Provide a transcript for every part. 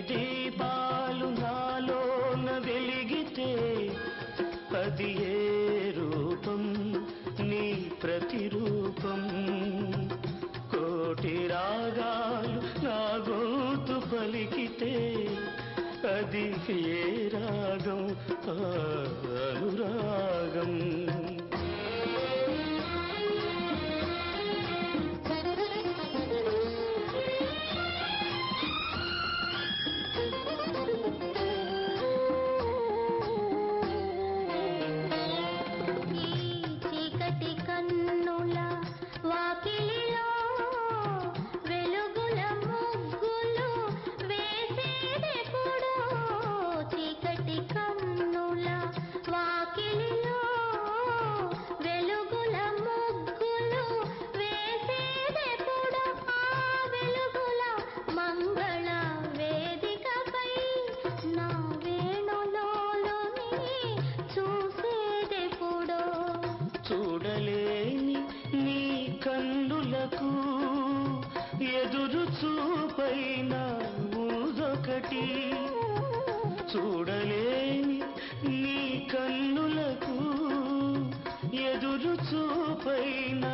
దీపాలు నాలోన వెలిగితే అది ఏ రూపం నీ ప్రతిరూపం. కోటి రాగాలు నా గోతు పలికితే అది ఏ రాగం? అనురాగం. కొరకు ఎదురు చూపైన ఊదొకటి చూడలేని నీ కన్నులకు ఎదురు చూపైన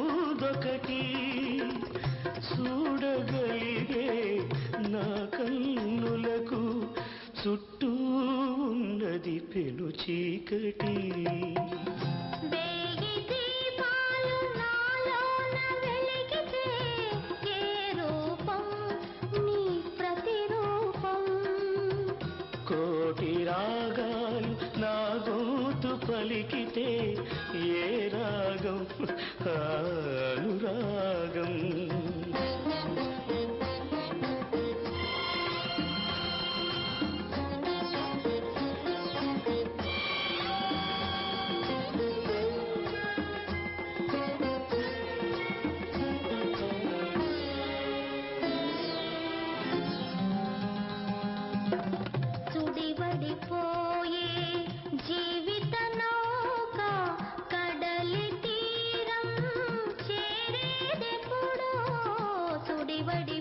ఊదొకటి చూడగలిగే నా కన్నులకు చుట్టూ ఉన్నది పెను చీకటి. పలికితే ఏ రాగం? అనురాగం.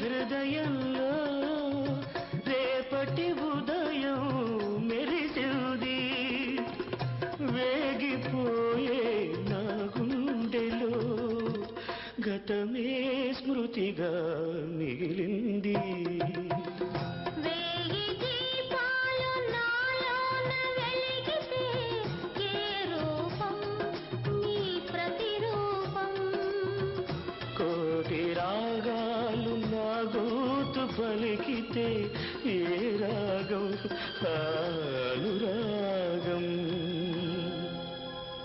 హృదయంలో రేపటి ఉదయం మెరిసింది. వేగిపోయే నా గుండెలో గతమే స్మృతిగా మిగిలింది. పలికితే ఏ రాగం? అనురాగం